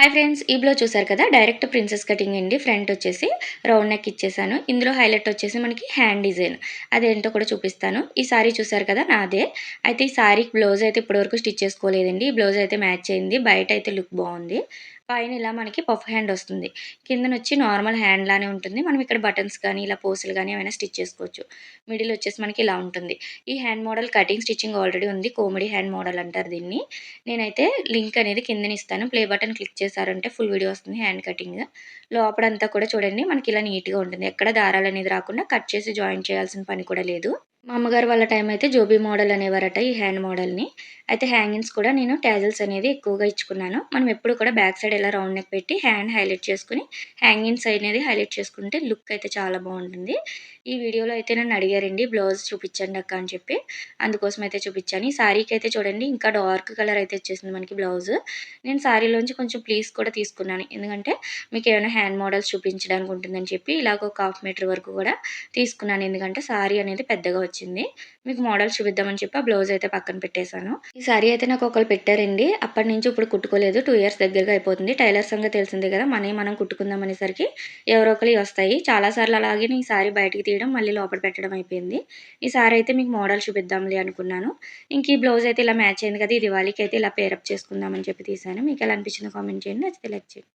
Hi friends ఈ blouse చూసారు కదా? డైరెక్ట్ ప్రిన్సెస్ కటింగ్ అండి. ఫ్రంట్ వచ్చేసి రౌండ్ నెక్ ఇచ్చేసాను. ఇందులో హైలైట్ వచ్చేసి మనకి హ్యాండ్ డిజైన్ అదేంటో కూడా చూపిస్తాను. ఈ సారీ చూసారు కదా? నాదే. అయితే ఈ సారీ బ్లౌజ్ అయితే ఇప్పటివరకు స్టిచ్ చేసుకోలేదండి. ఈ బ్లౌజ్ అయితే మ్యాచ్ అయింది. బయట అయితే లుక్ బాగుంది. పైన ఇలా మనకి పఫ్ హ్యాండ్ వస్తుంది. కిందన వచ్చి నార్మల్ హ్యాండ్ లానే ఉంటుంది. మనం ఇక్కడ బటన్స్ కానీ ఇలా పోసులు కానీ ఏమైనా స్టిచ్ చేసుకోవచ్చు. మిడిల్ వచ్చేసి మనకి ఇలా ఉంటుంది. ఈ hand model cutting stitching already ఉంది. కోమెడీ హ్యాండ్ మోడల్ అంటారు దీన్ని. నేనైతే లింక్ అనేది కిందన ఇస్తాను. ప్లే బటన్ క్లిక్ చేశారంటే ఫుల్ వీడియో వస్తుంది హ్యాండ్ కటింగ్. లోపడంతా కూడా చూడండి. మనకి ఇలా నీట్గా ఉంటుంది. ఎక్కడ దారాలు అనేది రాకుండా కట్ చేసి జాయిన్ చేయాల్సిన పని కూడా లేదు. మా అమ్మగారు వాళ్ళ టైం అయితే జోబీ మోడల్ అనేవారట ఈ హ్యాండ్ మోడల్ని అయితే హ్యాంగింగ్స్ కూడా నేను ట్యాజల్స్ అనేది ఎక్కువగా ఇచ్చుకున్నాను. మనం ఎప్పుడు కూడా బ్యాక్ సైడ్ ఇలా రౌండ్ నెక్ పెట్టి హ్యాండ్ హైలైట్ చేసుకుని హ్యాంగింగ్స్ అనేది హైలైట్ చేసుకుంటే లుక్ అయితే చాలా బాగుంటుంది. ఈ వీడియోలో అయితే నన్ను అడిగారండి బ్లౌజ్ చూపించండి అక్క అని చెప్పి. అందుకోసం అయితే చూపించాను. ఈ శారీకి అయితే చూడండి ఇంకా డార్క్ కలర్ అయితే వచ్చేసింది మనకి బ్లౌజ్. నేను శారీలోంచి కొంచెం ప్లీస్ కూడా తీసుకున్నాను. ఎందుకంటే మీకు ఏమైనా హ్యాండ్ మోడల్స్ చూపించడానికి ఉంటుందని చెప్పి ఇలాగ ఒక హాఫ్ మీటర్ వరకు కూడా తీసుకున్నాను. ఎందుకంటే శారీ అనేది పెద్దగా వచ్చింది. మీకు మోడల్ చూపిద్దామని చెప్పి ఆ బ్లౌజ్ అయితే పక్కన పెట్టేశాను. ఈ సారీ అయితే నాకు ఒకరు పెట్టారండి. అప్పటి నుంచి ఇప్పుడు కుట్టుకోలేదు. టూ ఇయర్స్ దగ్గరగా అయిపోతుంది. టైలర్ సంగతి తెలిసిందే కదా. మనీ మనం కుట్టుకుందాం అనేసరికి ఎవరో ఒకరు వస్తాయి. చాలాసార్లు అలాగే ఈ సారీ బయటికి తీయడం మళ్ళీ లోపల పెట్టడం అయిపోయింది. ఈ సారీ అయితే మీకు మోడల్ చూపిద్దాంలే అనుకున్నాను. ఇంక ఈ బ్లౌజ్ అయితే ఇలా మ్యాచ్ అయింది కదా. ఈ దివాళీకి అయితే ఇలా పేరప్ చేసుకుందామని చెప్పి తీసాను మీకు ఎలా అనిపించిందో కామెంట్ చేయండి. నచ్చితే లైక్ చేయండి.